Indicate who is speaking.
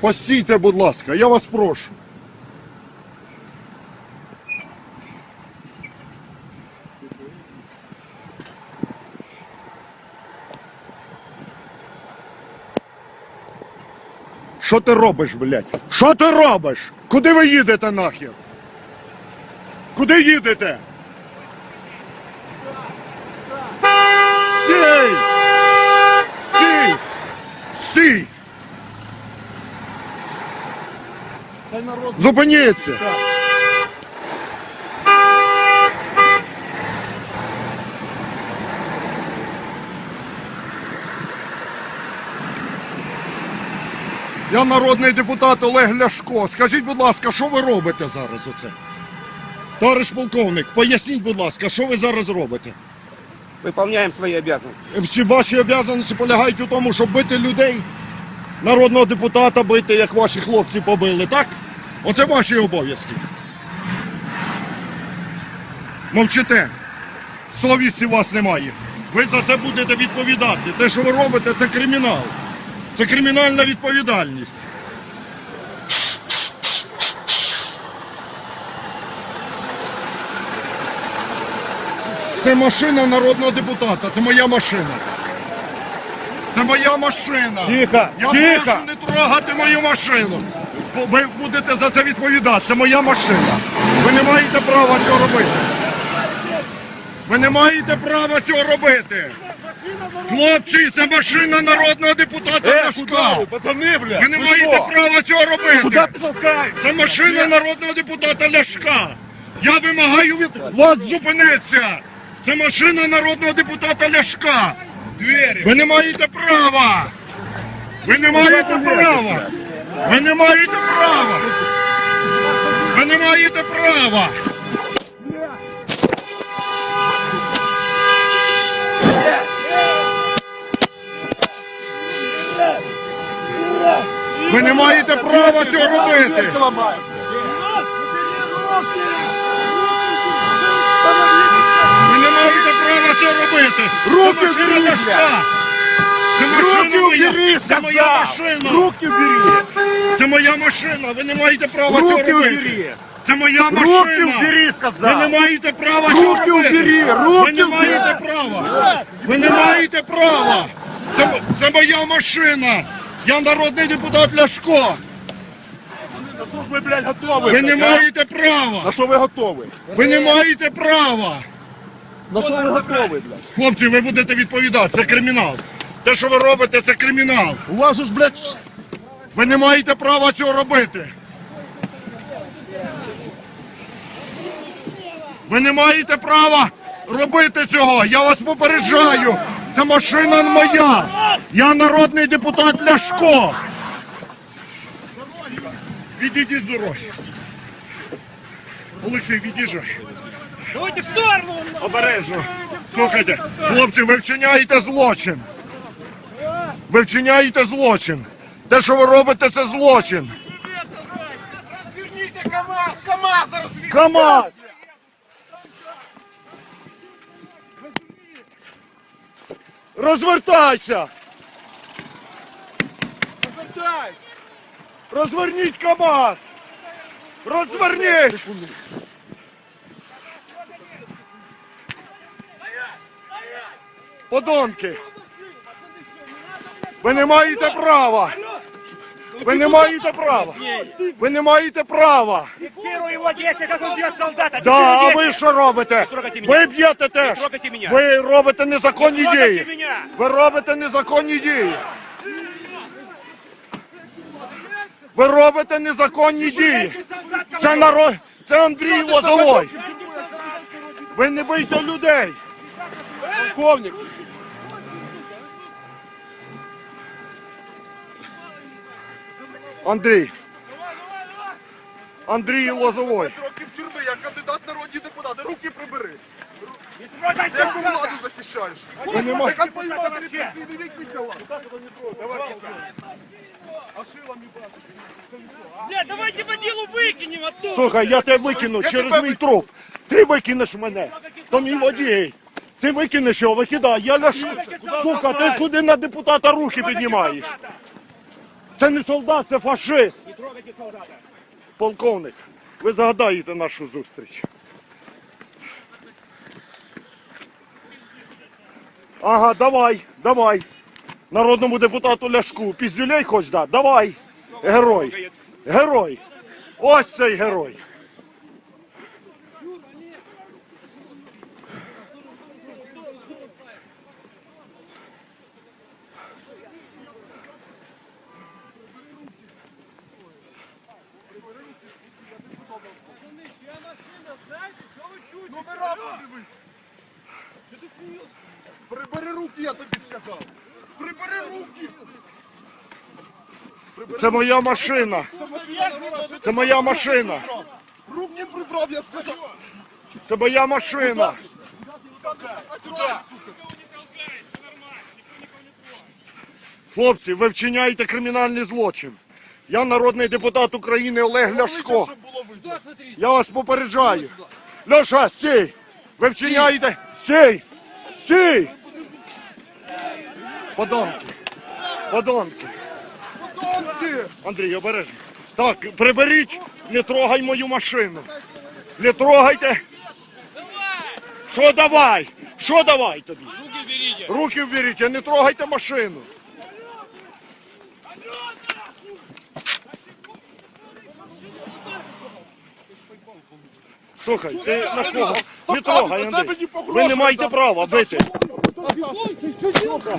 Speaker 1: Постійте, будь ласка, я вас прошу. Що ти робиш, блядь? Що ти робиш? Куди ви їдете нахер? Куди їдете? Стій! Стій! Стій! Зупиніться! Я народний депутат Олег Ляшко. Скажіть, будь ласка, що ви робите зараз оце? Товариш полковник, поясніть, будь ласка, що ви зараз робите?
Speaker 2: Выполняем свои обязанности.
Speaker 1: Чи ваші обов'язаності полягають у тому, щоб бити людей, народного депутата бити, як ваші хлопці побили, так? Оце ваші обов'язки. Мовчите. Совісті у вас немає. Ви за це будете відповідати. Те, що ви робите, це кримінал. Це кримінальна відповідальність. Це машина народного депутата, це моя машина. Це моя машина.
Speaker 2: Тихо,
Speaker 1: Я
Speaker 2: тихо.
Speaker 1: прошу не трогати мою машину Бо Ви будете за це відповідати. Це моя машина. Ви не маєте права цього робити. Ви не маєте права цього робити. Хлопці, це машина народного депутата
Speaker 2: Э,
Speaker 1: Ляшка.
Speaker 2: куда вы, пацаны, блядь?
Speaker 1: Ви не
Speaker 2: Вы
Speaker 1: маєте
Speaker 2: что?
Speaker 1: права цього робити.
Speaker 2: Куда ты толкаешь?
Speaker 1: Це машина народного депутата Ляшка. Я вимагаю від вас зупинитися. Це машина народного депутата Ляшка.
Speaker 2: Двери.
Speaker 1: Ви не маєте права. Ви не маєте права. Ви не маєте права. Ви не маєте права. Ви не маєте права цього робити. Ви не маєте права це робити!
Speaker 2: Руки
Speaker 1: машина
Speaker 2: Руки убери! Руки убери!
Speaker 1: Це моя машина! Ви не маєте права цього
Speaker 2: Руки
Speaker 1: робити!
Speaker 2: убери!
Speaker 1: Це моя
Speaker 2: Руки
Speaker 1: машина!
Speaker 2: убери,
Speaker 1: Ви не
Speaker 2: сказал!
Speaker 1: маєте права цього
Speaker 2: Руки
Speaker 1: робити!
Speaker 2: убери!
Speaker 1: Ви
Speaker 2: Руки
Speaker 1: не
Speaker 2: убери!
Speaker 1: маєте права! Ви не маєте права! Це, це моя машина! Я народний депутат Ляшко!
Speaker 2: На что ж вы, блядь, готовы?
Speaker 1: Ви не
Speaker 2: блядь, а?
Speaker 1: маєте права!
Speaker 2: На что вы готовы?
Speaker 1: Ви не маєте права!
Speaker 2: На что вы готовы, блядь?
Speaker 1: Хлопці, ви будете відповідати, це кримінал. Те, що ви робите, це кримінал.
Speaker 2: У вас же ж, блядь,
Speaker 1: ви не маєте права цього робити. Ви не маєте права робити цього. Я вас попереджаю. Це машина моя. Я народний депутат Ляшко. Відійдіть з дороги. Олексій, від'їжджай.
Speaker 3: Давайте в сторону!
Speaker 1: Обережно. Слухайте, хлопці, ви вчиняєте злочин. Ви вчиняєте злочин. Те, що ви робите, це злочин.
Speaker 2: Верните КамАЗ! КамАЗ
Speaker 1: КамАЗ! Розвертайся!
Speaker 2: Развертай!
Speaker 1: Розверніть КамАЗ! Розверніть! Подонки! Ви не маєте права! Ви не маєте права! Ви не маєте права!
Speaker 3: Фиксирую его действия, как он бьет солдата!
Speaker 1: Да, а ви що робите? Ви б'єте теж. Ви робите незаконні дії. Ви робите незаконні дії. Ви робите незаконні дії. Це народ. Це Андрій Лозовой. Ви не бийте людей.
Speaker 2: Полковник!
Speaker 1: Андрій. Андрій Лозовой.
Speaker 2: Років тюрми, я кандидат народні депутати. Руки прибери! Ти яку владу захищаєш?
Speaker 1: Ви не маєте.
Speaker 2: Як воювати репресійний вік підняла? Давай, А шилом їбати.
Speaker 3: Бля, давайте водилу выкинем оттуда!
Speaker 1: Слухай, я тебе викину
Speaker 2: Я
Speaker 1: через
Speaker 2: тебе
Speaker 1: мій труп. Ти викинеш мене. То мій водій. Ти викинеш його, викидай. Я ляш... Сука, ти куди на депутата руки піднімаєш? Це не солдат, це фашист. Полковник, ви загадаєте нашу зустріч. Ага, давай, давай. Народному депутату Ляшку. Піздюлей хоч да? Давай. Герой. Герой. Ось цей герой.
Speaker 2: Номера подивись. Прибери руки, я тобі сказав. Прибери руки.
Speaker 1: Це моя машина. Це моя машина.
Speaker 2: Руки прибрав, я сказав.
Speaker 1: Це моя машина. Хлопці, ви вчиняєте кримінальний злочин. Я народний депутат України Олег Ляшко. Я вас попереджаю. Льоша, стій! Ви вчиняєте. Стій! Стій! Подонки. Подонки.
Speaker 2: Подонки!
Speaker 1: Андрій, обережно. Так, приберіть, не трогай мою машину. Не трогайте. Що давай? Що давай тобі?
Speaker 3: Руки
Speaker 1: вберіть, не трогайте машину. Слухай, ти на кого? Не трогай, Андрій. Ви не маєте права бити.
Speaker 2: Слухай,